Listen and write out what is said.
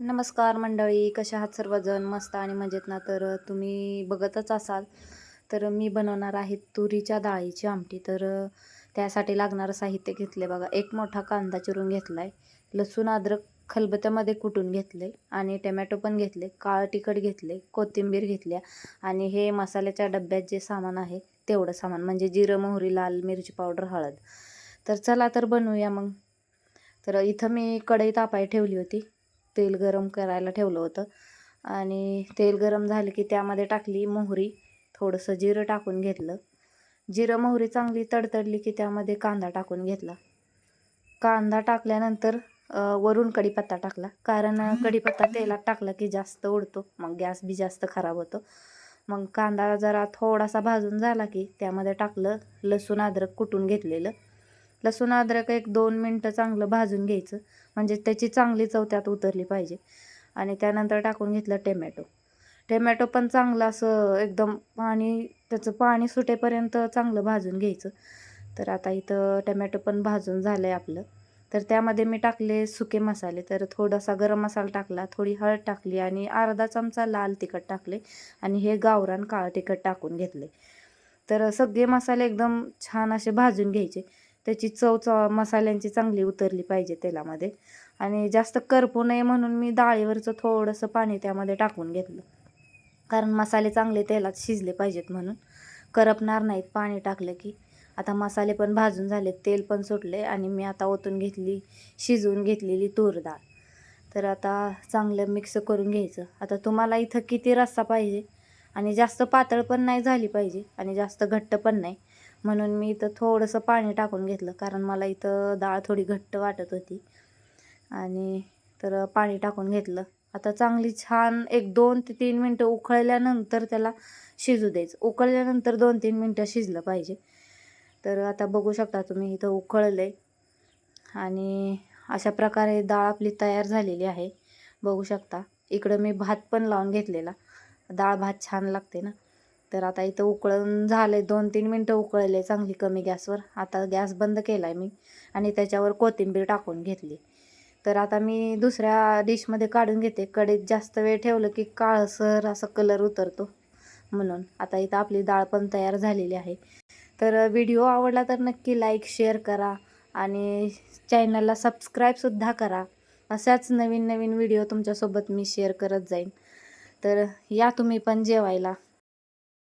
नमस्कार मंडळी कशा आहात सर्वजण? मस्त आणि मजेत ना? तर तुम्ही बघतच असाल. तर मी बनवणार आहे तुरीच्या डाळीची आमटी. तर त्यासाठी लागणारं साहित्य घेतले बघा. एक मोठा कांदा चिरून घेतला आहे लसूण अद्रक खलबत्यामध्ये कुटून घेतले आणि टमॅटो पण घेतले काळं तिखट घेतले कोथिंबीर घेतल्या आणि हे मसाल्याच्या डब्यात जे सामान आहे तेवढं सामान. म्हणजे जिरं मोहरी लाल मिरची पावडर हळद. तर चला तर बनवूया मग. तर इथं मी कढई तापाय ठेवली होती. तेल गरम करायला ठेवलं होतं. आणि तेल गरम झालं की त्यामध्ये टाकली मोहरी थोडंसं जिरं टाकून घेतलं. जिरं मोहरी चांगली तडतडली की त्यामध्ये कांदा टाकून घेतला. कांदा टाकल्यानंतर वरून कढीपत्ता टाकला. कारण कढीपत्ता तेलात टाकला की जास्त उडतो. मग गॅस बी जास्त खराब होतो. मग कांदा जरा थोडासा भाजून झाला की त्यामध्ये टाकलं लसूण अद्रक कुटून घेतलेलं. लसूण अद्रक एक दोन मिनटं चांगलं भाजून घ्यायचं. म्हणजे त्याची चांगली चव त्यात उतरली पाहिजे. आणि त्यानंतर टाकून घेतलं टोमॅटो. टोमॅटो पण चांगलं असं एकदम पाणी त्याचं पाणी सुटेपर्यंत चांगलं भाजून घ्यायचं. तर आता इथं टोमॅटो पण भाजून झालं आहे आपलं. तर त्यामध्ये मी टाकले सुके मसाले. तर थोडासा गरम मसाला टाकला थोडी हळद टाकली आणि अर्धा चमचा लाल तिखट टाकले आणि हे गावरान काळं तिखट टाकून घेतले. तर सगळे मसाले एकदम छान असे भाजून घ्यायचे. त्याची चव च मसाल्यांची चांगली उतरली पाहिजे तेलामध्ये. आणि जास्त करपू नये म्हणून मी डाळीवरचं थोडंसं पाणी त्यामध्ये टाकून घेतलं. कारण मसाले चांगले तेलात शिजले पाहिजेत म्हणून. करपणार नाहीत पाणी टाकलं की. आता मसाले पण भाजून झाले तेल पण सुटले आणि मी आता ओतून घेतली शिजवून घेतलेली तूर डाळ. तर आता चांगलं मिक्स करून घ्यायचं. आता तुम्हाला इथं किती रस्सा पाहिजे? आणि जास्त पातळ पण नाही झाली पाहिजे आणि जास्त घट्ट पण नाही. म्हणून मी इथं थोडंसं पाणी टाकून घेतलं कारण मला इथं डाळ थोडी घट्ट वाटत होती. आणि तर पाणी टाकून घेतलं. आता चांगली छान एक दोन ते तीन मिनटं उकळल्यानंतर त्याला शिजू द्यायचं. उकळल्यानंतर दोन तीन मिनटं शिजलं पाहिजे. तर आता बघू शकता तुम्ही इथं उकळलं आहे आणि अशा प्रकारे डाळ आपली तयार झालेली आहे. बघू शकता इकडं मी भात पण लावून घेतलेला. डाळ भात छान लागते ना. तर आता इथं उकळून झाले दोन तीन मिनटं उकळले चांगली कमी गॅसवर. आता गॅस बंद केला आहे मी आणि त्याच्यावर कोथिंबीर टाकून घेतली. तर आता मी दुसऱ्या डिशमध्ये काढून घेते. कडेत जास्त वेळ ठेवलं की काळसर असा कलर उतरतो म्हणून. आता इथं आपली डाळ पण तयार झालेली आहे. तर व्हिडिओ आवडला तर नक्की लाईक शेअर करा आणि चॅनलला सबस्क्राईबसुद्धा करा. अशाच नवीन नवीन व्हिडिओ तुमच्यासोबत मी शेअर करत जाईन. तर या तुम्ही पण जेवायला.